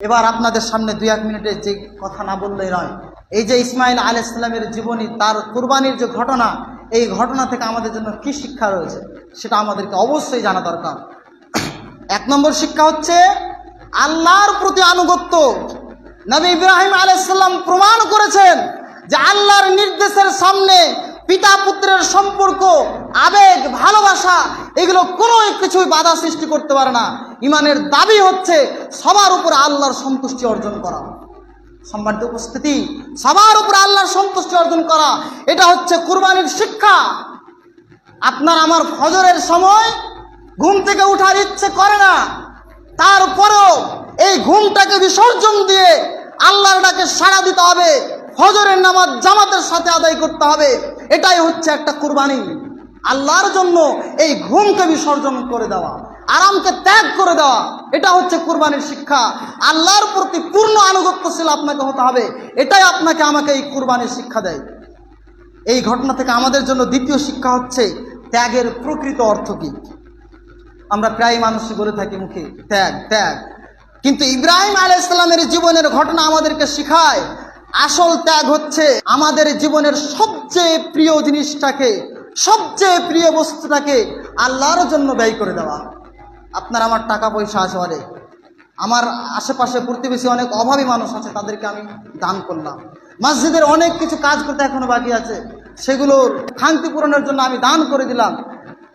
এবার আপনাদের সামনে দুই এক মিনিটে যে কথা না বললেই নয়। এই যে ইসমাইল আলাহ ইসলামের জীবনী, তার কুরবানির যে ঘটনা, এই ঘটনা থেকে আমাদের জন্য কি শিক্ষা রয়েছে, সেটা আমাদেরকে অবশ্যই জানা দরকার। এক নম্বর শিক্ষা হচ্ছে, আল্লাহর প্রতি আনুগত্য। নবী ইব্রাহিম আলাইসাল্লাম প্রমাণ করেছেন যে আল্লাহর নির্দেশের সামনে পিতা পুত্রের সম্পর্ক, আবেগ, ভালোবাসা, এগুলো কোনো কিছুই বাধা সৃষ্টি করতে পারে না। ইমানের দাবি হচ্ছে সবার উপর আল্লাহর সন্তুষ্টি অর্জন করা। সম্মানিত উপস্থিতি, সবার উপর আল্লাহর সন্তুষ্টি অর্জন করা, এটা হচ্ছে কুরবানির শিক্ষা। আপনার আমার ফজরের সময় ঘুম থেকে উঠার ইচ্ছে করে না। তারপরেও এই ঘুমটাকে বিসর্জন দিয়ে আল্লাহর ডাকে সাড়া দিতে হবে। ফজরের নামাজ জামাতের সাথে আদায় করতে হবে। এটাই হচ্ছে একটা কুরবানি। আল্লাহর জন্য এই ঘুমকে বিসর্জন করে দেওয়া, আরামকে ত্যাগ করে দেওয়া, এটা হচ্ছে কুরবানির শিক্ষা। আল্লাহর প্রতি পূর্ণ আনুগত্যশীল আপনাকে হতে হবে। এটাই আপনাকে আমাকে এই কুরবানির শিক্ষা দেয়। এই ঘটনা থেকে আমাদের জন্য দ্বিতীয় শিক্ষা হচ্ছে, ত্যাগের প্রকৃত অর্থ কী? আমরা প্রায় মানুষই বলে থাকি মুখে, ত্যাগ ত্যাগ। কিন্তু ইব্রাহিম আলাইসাল্লামের জীবনের ঘটনা আমাদেরকে শিখায় আসল ত্যাগ হচ্ছে আমাদের জীবনের সবচেয়ে প্রিয় জিনিসটাকে, সবচেয়ে প্রিয় বস্তুটাকে আল্লাহর জন্য ব্যয় করে দেওয়া। আপনার আমার টাকা পয়সা আছে অনেক। আমার আশেপাশে প্রতিবেশী অনেক অভাবী মানুষ আছে, তাদেরকে আমি দান করলাম। মসজিদের অনেক কিছু কাজ করতে এখনও বাকি আছে। সেগুলোর খান্তি পূরণের জন্য আমি দান করে দিলাম।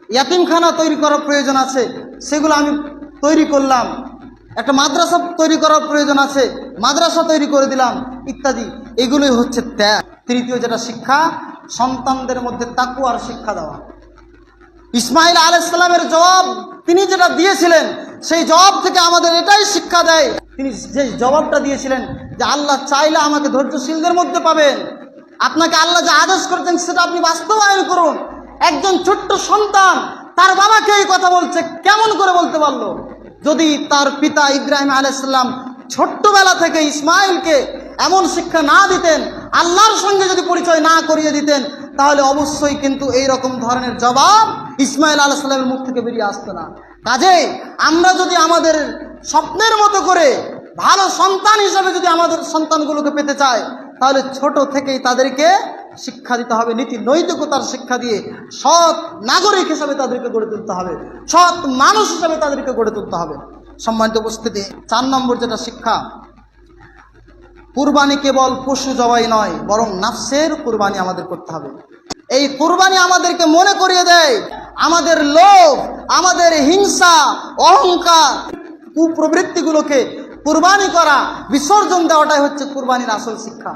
ইয়াতিমখানা তৈরি করার প্রয়োজন আছে, সেগুলো আমি তৈরি করলাম। একটা মাদ্রাসা তৈরি করার প্রয়োজন আছে। মাদ্রাসা তৈরি করে দিলাম, ইত্যাদি। এগুলোই হচ্ছে ত্যাগ। তৃতীয় যেটা শিক্ষা, সন্তানদের মধ্যে তাকুয়ার শিক্ষা দেওয়া। ইসমাইল আলাইসাল্লামের জবাব তিনি যেটা দিয়েছিলেন, সেই জবাব থেকে আমাদের এটাই শিক্ষা দেয়। তিনি যে জবাবটা দিয়েছিলেন যে আল্লাহ চাইলে আমাকে ধৈর্যশীলদের মধ্যে পাবেন। আপনাকে আল্লাহ যে আদেশ করেছেন সেটা আপনি বাস্তবায়ন করুন। একজন ছোট্ট সন্তান, তার বাবাকে এই কথা বলছে, কেমন করে বলতে পারল? যদি তার পিতা ইব্রাহিম আলাইসাল্লাম ছোট্টবেলা থেকে ইসমাইলকে এমন শিক্ষা না দিতেন, আল্লাহর সঙ্গে যদি পরিচয় না করিয়ে দিতেন, তাহলে অবশ্যই কিন্তু এই রকম ধরনের জবাব ইসমাইল আলাহ সাল্লামের মুখ থেকে বেরিয়ে আসতো না। কাজে আমরা যদি আমাদের স্বপ্নের মতো করে ভালো সন্তান হিসাবে যদি আমাদের সন্তানগুলোকে পেতে চাই, তাহলে ছোট থেকেই তাদেরকে শিক্ষা দিতে হবে, নীতি নৈতিকতার শিক্ষা দিয়ে সৎ নাগরিক হিসাবে তাদেরকে গড়ে তুলতে হবে, সৎ মানুষ হিসাবে তাদেরকে গড়ে তুলতে হবে। সম্মানিত উপস্থিতি, চার নম্বর যেটা শিক্ষা, কুরবানি কেবল পশু জবাই নয়, বরং নাফসের কুরবানি আমাদের করতে হবে। এই কুরবানি আমাদেরকে মনে করিয়ে দেয়, আমাদের লোভ, আমাদের হিংসা, অহংকার, কুপ্রবৃত্তিগুলোকে কুরবানি করা, বিসর্জন দেওয়াটাই হচ্ছে কুরবানির আসল শিক্ষা।